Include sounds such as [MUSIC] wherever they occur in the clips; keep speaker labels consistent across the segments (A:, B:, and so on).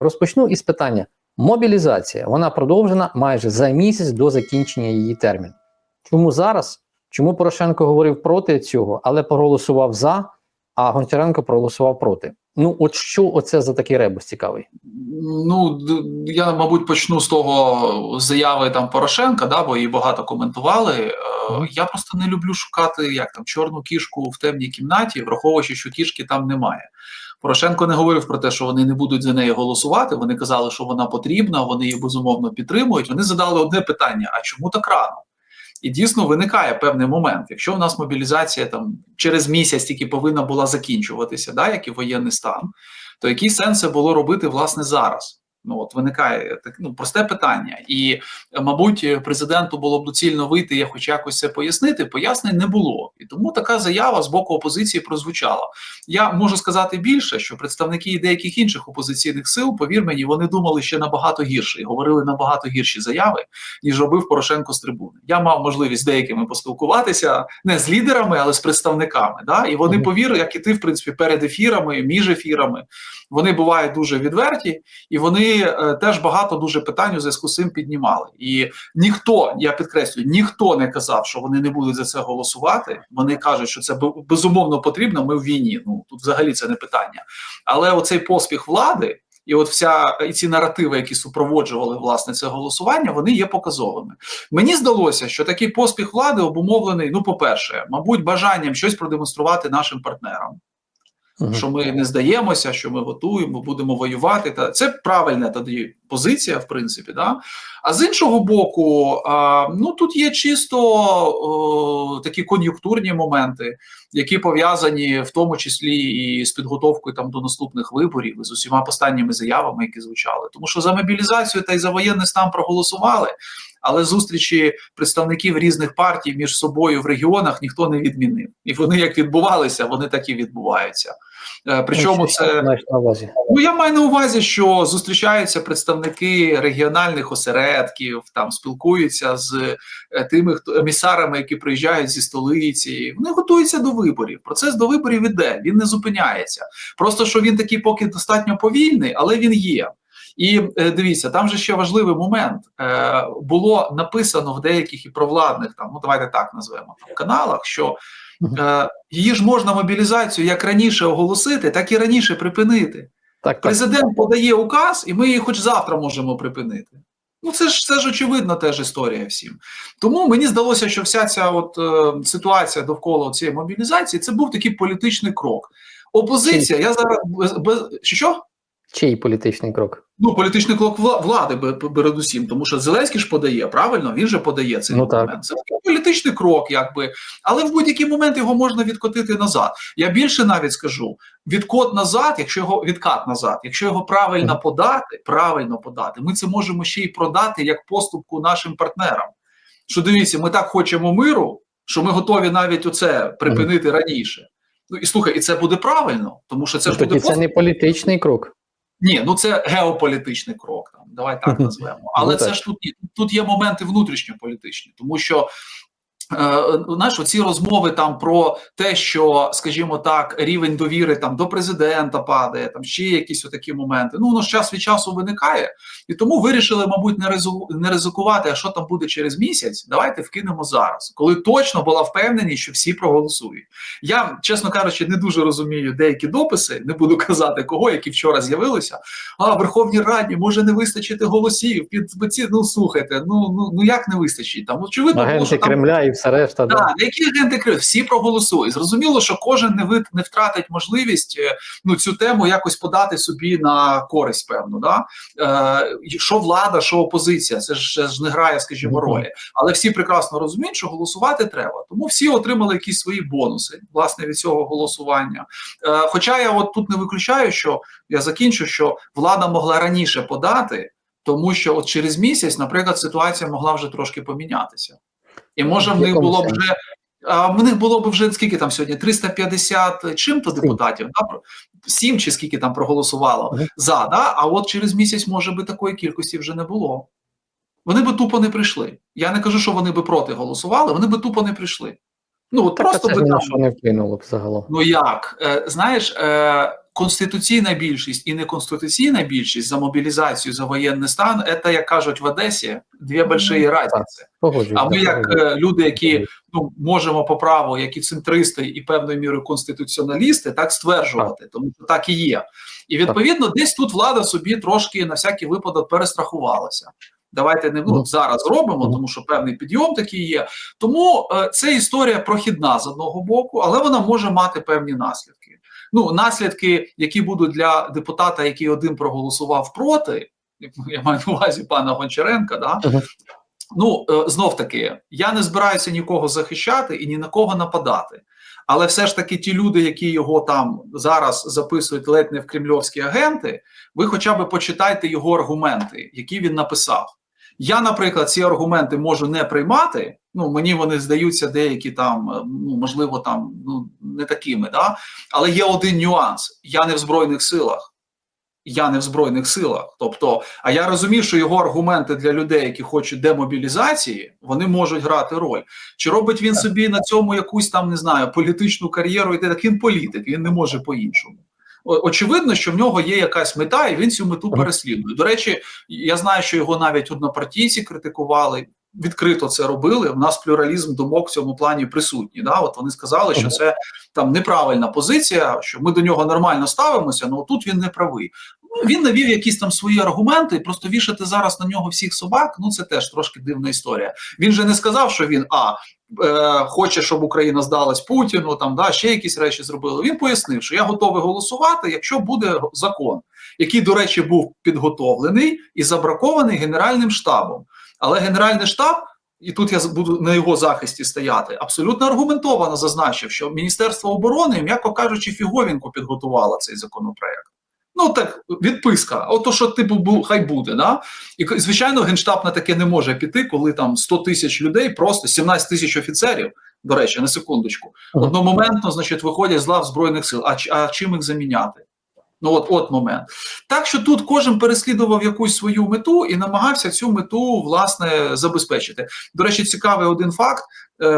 A: Розпочну із питання: мобілізація. Вона продовжена майже за місяць до закінчення її терміну. Чому зараз? Чому Порошенко говорив проти цього, але проголосував за, а Гончаренко проголосував проти? Ну, от що оце за такий ребус цікавий?
B: Ну я мабуть почну з того заяви там Порошенка, да, бо її багато коментували. Е,
A: Мгм.
B: Я просто не люблю шукати як там чорну кішку в темній кімнаті, враховуючи, що кішки там немає. Порошенко не говорив про те, що вони не будуть за неї голосувати. Вони казали, що вона потрібна, вони її безумовно підтримують. Вони задали одне питання: а чому так рано? І дійсно виникає певний момент. Якщо в нас мобілізація там через місяць тільки повинна була закінчуватися, да, як і воєнний стан, то який сенс було робити власне зараз? Ну от виникає так ну просте питання, і мабуть, президенту було б доцільно вийти, я хоч якось це пояснити. Пояснень не було, і тому така заява з боку опозиції прозвучала. Я можу сказати більше, що представники деяких інших опозиційних сил, повір мені, вони думали ще набагато гірше і говорили набагато гірші заяви, ніж робив Порошенко з трибуни. Я мав можливість з деякими поспілкуватися не з лідерами, але з представниками. Да? І вони повірили, як і ти, в принципі, перед ефірами, між ефірами. Вони бувають дуже відверті, і вони е, теж багато дуже питань у зв'язку з цим піднімали. І ніхто, я підкреслюю, ніхто не казав, що вони не будуть за це голосувати. Вони кажуть, що це безумовно потрібно. Ми в війні. Ну тут взагалі це не питання. Але оцей поспіх влади. І от вся і ці наративи, які супроводжували власне це голосування, вони є показовими. Мені здалося, що такий поспіх влади обумовлений. Ну, по-перше, мабуть, бажанням щось продемонструвати нашим партнерам
A: Мгм.
B: що ми не здаємося, що ми готуємо, будемо воювати. Та це правильна тоді позиція, в принципі. Да? А з іншого боку, а, ну тут є чисто о, такі кон'юнктурні моменти, які пов'язані в тому числі і з підготовкою там до наступних виборів, і з усіма останніми заявами, які звучали. Тому що за мобілізацію та й за воєнний стан проголосували. Але зустрічі представників різних партій між собою в регіонах ніхто не відмінив, і вони як відбувалися, вони так і відбуваються. Е, Причому це
A: на увазі?
B: ну я маю на увазі, що зустрічаються представники регіональних осередків, там спілкуються з е, тими, хто емісарами, які приїжджають зі столиці. Вони готуються до виборів. Процес до виборів іде, він не зупиняється. Просто що він такий поки достатньо повільний, але він є. І е, дивіться, там же ще важливий момент. Е, було написано в деяких і провладних там, ну давайте так назвемо там, каналах, що її ж можна мобілізацію як раніше оголосити, так і раніше припинити.
A: Так, так.
B: Президент подає указ, і ми її хоч завтра можемо припинити. Ну, це ж це ж очевидна теж історія всім. Тому мені здалося, що вся ця от е, ситуація довкола цієї мобілізації це був такий політичний крок. Опозиція, я зараз без, без що?
A: Чий політичний крок?
B: Ну, політичний крок влади передусім, тому що Зеленський ж подає, правильно? Він же подає цей
A: Ну, так.
B: документ. Це політичний крок, якби, але в будь-який момент його можна відкотити назад. Я більше навіть скажу: відкот назад, якщо його відкат назад, якщо його правильно
A: Мгм.
B: подати, правильно подати, ми це можемо ще й продати як поступку нашим партнерам. Що дивіться, ми так хочемо миру, що ми готові навіть оце припинити раніше. Ну і слухай, і це буде правильно, тому що це
A: Ну,
B: ж буде
A: це
B: поступ.
A: не політичний крок.
B: Ні, ну це геополітичний крок. Там давай так [LAUGHS] назвемо. Але
A: Ну,
B: це
A: так.
B: ж тут тут є моменти внутрішньополітичні, тому що. Е, знаєш, оці розмови там про те, що, скажімо так, рівень довіри там до президента падає, там ще якісь отакі моменти. Ну воно ж час від часу виникає, і тому вирішили, мабуть, не ризу не ризикувати. А що там буде через місяць? Давайте вкинемо зараз, коли точно була впевненість, що всі проголосують. Я, чесно кажучи, не дуже розумію деякі дописи, не буду [LAUGHS] казати кого, які вчора з'явилися. А в Верховній Раді може не вистачити голосів. Під ці ну слухайте, ну ну ну як не вистачить? Там очевидно,
A: Агенти
B: що там
A: Кремля і все решта.
B: Да,
A: Да.
B: які агенти Кремля? Всі проголосують. Зрозуміло, що кожен не вит не втратить можливість е, ну цю тему якось подати собі на користь, певно. Да? Е, що влада, що опозиція, це ж, це ж не грає, скажімо, ролі. Але всі прекрасно розуміють, що голосувати треба. Тому всі отримали якісь свої бонуси власне від цього голосування. Е, хоча я от тут не виключаю, що я закінчу, що влада могла раніше подати. Тому що от через місяць, наприклад, ситуація могла вже трошки помінятися, і може в них було б вже в них було б вже скільки там сьогодні? 350 чим-то депутатів, да? сім чи скільки там проголосувало за, да? а от через місяць може би такої кількості вже не було. Вони би тупо не прийшли. Я не кажу, що вони би проти голосували, вони би тупо не прийшли. Ну от
A: Так,
B: просто
A: це
B: би там
A: не вплинуло б загалом.
B: Ну як? Е, знаєш, е, конституційна більшість і неконституційна більшість за мобілізацію за воєнний стан, це, як кажуть в Одесі, дві больші різниці. А ми, як е, люди, які ну можемо по праву, як і центристи, і певною мірою конституціоналісти, так стверджувати, тому що так і є. І відповідно, десь тут влада собі трошки на всякий випадок перестрахувалася. Давайте не ну, зараз робимо, тому що певний підйом такий є. Тому е, це історія прохідна з одного боку, але вона може мати певні наслідки. Ну, наслідки, які будуть для депутата, який один проголосував проти, я маю на увазі пана Гончаренка, да. Ну, е, знов таки, я не збираюся нікого захищати і ні на кого нападати. Але все ж таки, ті люди, які його там зараз записують ледь не в кремльовські агенти, ви хоча б почитайте його аргументи, які він написав. Я, наприклад, ці аргументи можу не приймати. Ну, мені вони здаються деякі там, е, ну можливо, там ну не такими, да? але є один нюанс: я не в збройних силах. Я не в збройних силах. Тобто, а я розумію, що його аргументи для людей, які хочуть демобілізації, вони можуть грати роль. Чи робить він собі на цьому якусь там не знаю політичну кар'єру? І так він політик, він не може по-іншому. О- Очевидно, що в нього є якась мета, і він цю мету переслідує. До речі, я знаю, що його навіть однопартійці критикували. Відкрито це робили. У нас плюралізм думок в цьому плані присутній. Да? От вони сказали, що це там неправильна позиція, що ми до нього нормально ставимося, але тут він не правий. Ну, він навів якісь там свої аргументи, просто вішати зараз на нього всіх собак. Ну це теж трошки дивна історія. Він же не сказав, що він а е, хоче, щоб Україна здалась Путіну, там да ще якісь речі зробили. Він пояснив, що я готовий голосувати, якщо буде закон, який, до речі, був підготовлений і забракований Генеральним штабом. Але Генеральний штаб. І тут я буду на його захисті стояти. Абсолютно аргументовано зазначив, що Міністерство оборони, м'яко кажучи, фіговінку підготувало цей законопроект. Ну так відписка. Ото що типу бу- хай буде. Да? І звичайно, генштаб на таке не може піти, коли там 100 тисяч людей, просто 17 тисяч офіцерів. До речі, на секундочку, одномоментно, значить, виходять з лав збройних сил. А, а чим їх заміняти? Ну от, от момент. Так що тут кожен переслідував якусь свою мету і намагався цю мету власне забезпечити. До речі, цікавий один факт. Е,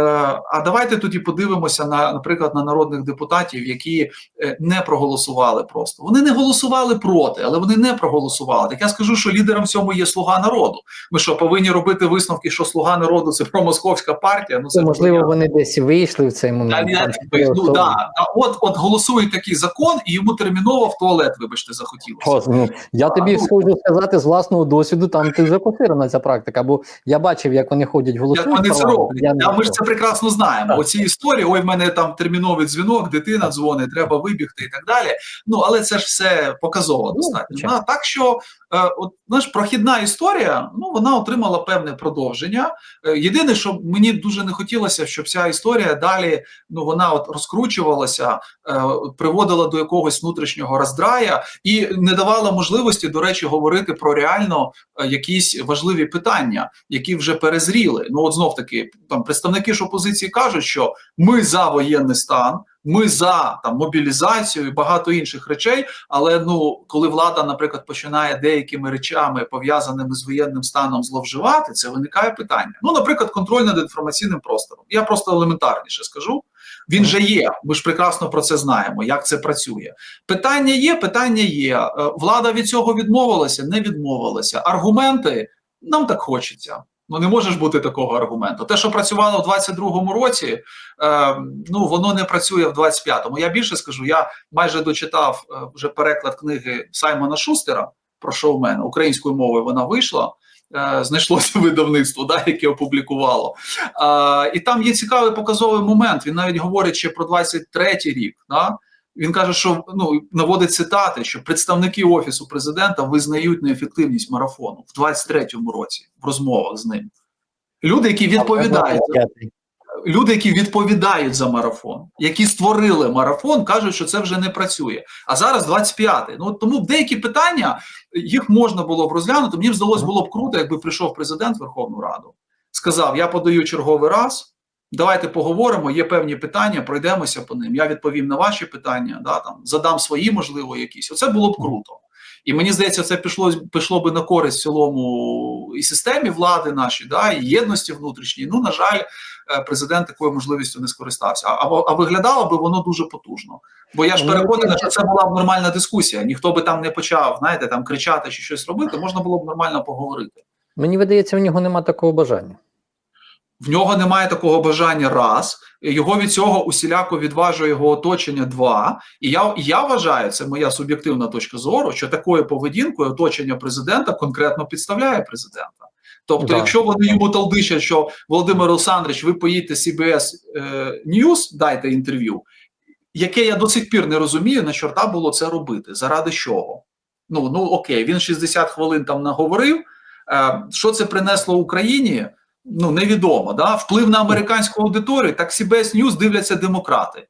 B: а давайте тоді подивимося на, наприклад, на народних депутатів, які е, не проголосували просто. Вони не голосували проти, але вони не проголосували. Так я скажу, що лідером цьому є слуга народу. Ми що повинні робити висновки, що слуга народу це промосковська партія? Ну
A: Це, можливо,
B: хуйня.
A: вони десь вийшли в цей момент.
B: я,
A: там
B: ну, да, да, от, от голосує такий закон, і йому терміново в туалет, вибачте, захотілося.
A: О, ну, я тобі
B: ну.
A: схожу сказати з власного досвіду, там ти вже [LAUGHS] поширена ця практика, бо я бачив, як вони ходять, голосують.
B: Як вони це роблять?
A: я
B: А ми ж це прекрасно знаємо.
A: Так.
B: Оці історії, ой, в мене там терміновий дзвінок, дитина дзвонить, треба вибігти і так далі. Ну але це ж все показово
A: Ну,
B: достатньо. Да? Так що, е, от знаєш, прохідна історія, ну вона отримала певне продовження. Е, єдине, що мені дуже не хотілося, щоб ця історія далі ну вона от розкручувалася, е, приводила до якогось внутрішнього роздрая і не давала можливості, до речі, говорити про реально е, якісь важливі питання, які вже перезріли. Ну от знов таки, там представники ж опозиції кажуть, що ми за воєнний стан. Ми за там мобілізацію і багато інших речей, але ну коли влада, наприклад, починає деякими речами пов'язаними з воєнним станом зловживати, це виникає питання. Ну, наприклад, контроль над інформаційним простором. Я просто елементарніше скажу. Він же є. Ми ж прекрасно про це знаємо, як це працює. Питання є, питання є. Е, Влада від цього відмовилася, не відмовилася. Аргументи нам так хочеться. Ну не може ж бути такого аргументу. Те, що працювало в 22-му році, е, ну воно не працює в 25-му. Я більше скажу, я майже дочитав е, вже переклад книги Саймона Шустера про шоумен українською мовою. Вона вийшла. е, Знайшлося [LAUGHS] видавництво, да, яке опублікувало. Е, і там є цікавий показовий момент. Він навіть говорить ще про 23-й рік. Да? Він каже, що ну наводить цитати, що представники офісу президента визнають неефективність марафону в 23-му році в розмовах з ним. Люди, які відповідають, люди, які відповідають за марафон, які створили марафон, кажуть, що це вже не працює. А зараз 25-й. Ну тому деякі питання їх можна було б розглянути. Мені б здалось було б круто, якби прийшов президент в Верховну Раду, сказав: Я подаю черговий раз. Давайте поговоримо. Є певні питання, пройдемося по ним. Я відповім на ваші питання, да там задам свої, можливо, якісь. Оце було б круто. І мені здається, це пішло пішло би на користь в цілому і системі влади нашій, да, і єдності внутрішній. Ну, на жаль, е, президент такою можливістю не скористався. А, а виглядало би воно дуже потужно. Бо я ж
A: Ну,
B: переконаний, що це була б нормальна дискусія. Ніхто би там не почав, знаєте, там кричати чи щось робити, можна було б нормально поговорити.
A: Мені видається, в нього немає такого бажання.
B: В нього немає такого бажання раз. Його від цього усіляко відважує його оточення два. І я, я вважаю, це моя суб'єктивна точка зору, що такою поведінкою оточення президента конкретно підставляє президента. Тобто,
A: Да.
B: якщо вони йому талдичать, що Володимир Олександрович, ви поїдете CBS е, News, дайте інтерв'ю, яке я до сих пір не розумію, на чорта було це робити. Заради чого? Ну ну окей, він 60 хвилин там наговорив. Е, що це принесло Україні? Ну невідомо. Да? Вплив на американську аудиторію, так CBS News дивляться демократи.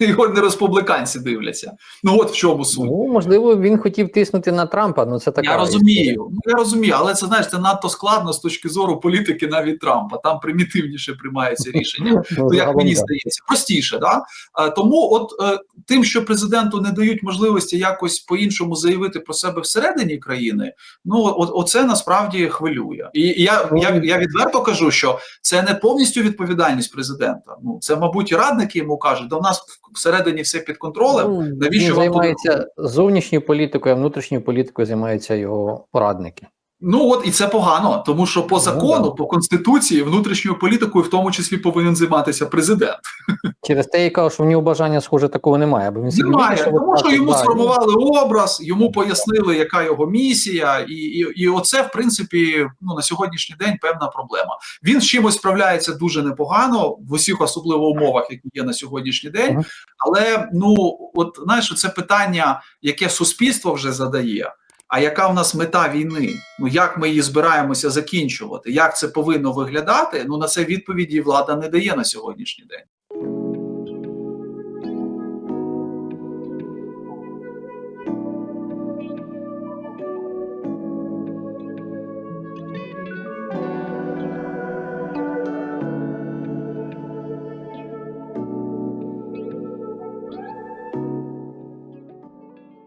B: Його не республіканці дивляться. Ну от в чому суть.
A: Ну, можливо, він хотів тиснути на Трампа, ну це така.
B: Я розумію, ну, я розумію, але це знаєш, це надто складно з точки зору політики навіть Трампа. Там примітивніше приймаються рішення.
A: Ну,
B: Ну, як мені
A: да.
B: здається, простіше, да? Е, Тому, от е, тим, що президенту не дають можливості якось по-іншому заявити про себе всередині країни, ну от оце насправді хвилює. І я, я, я відверто кажу, що це не повністю відповідальність президента. Ну це, мабуть, радники йому кажуть, до нас всередині все під контролем.
A: Ну,
B: навіщо
A: він
B: вам
A: займається зовнішньою політикою, а внутрішньою політикою займаються його порадники.
B: Ну от і це погано, тому що по
A: Ну,
B: закону, по конституції, внутрішньою політикою, в тому числі, повинен займатися президент. [LAUGHS]
A: Через те я кажу, що в нього бажання схоже такого немає, бо він
B: Немає,
A: вирішив
B: тому що йому
A: да,
B: сформували образ, йому пояснили, яка його місія, і, і, і оце, в принципі, ну на сьогоднішній день певна проблема. Він з чимось справляється дуже непогано в усіх, особливо умовах, які є на сьогоднішній день. Але ну от знаєш, це питання, яке суспільство вже задає. А яка в нас мета війни? Ну як ми її збираємося закінчувати? Як це повинно виглядати? Ну на це відповіді влада не дає на сьогоднішній день.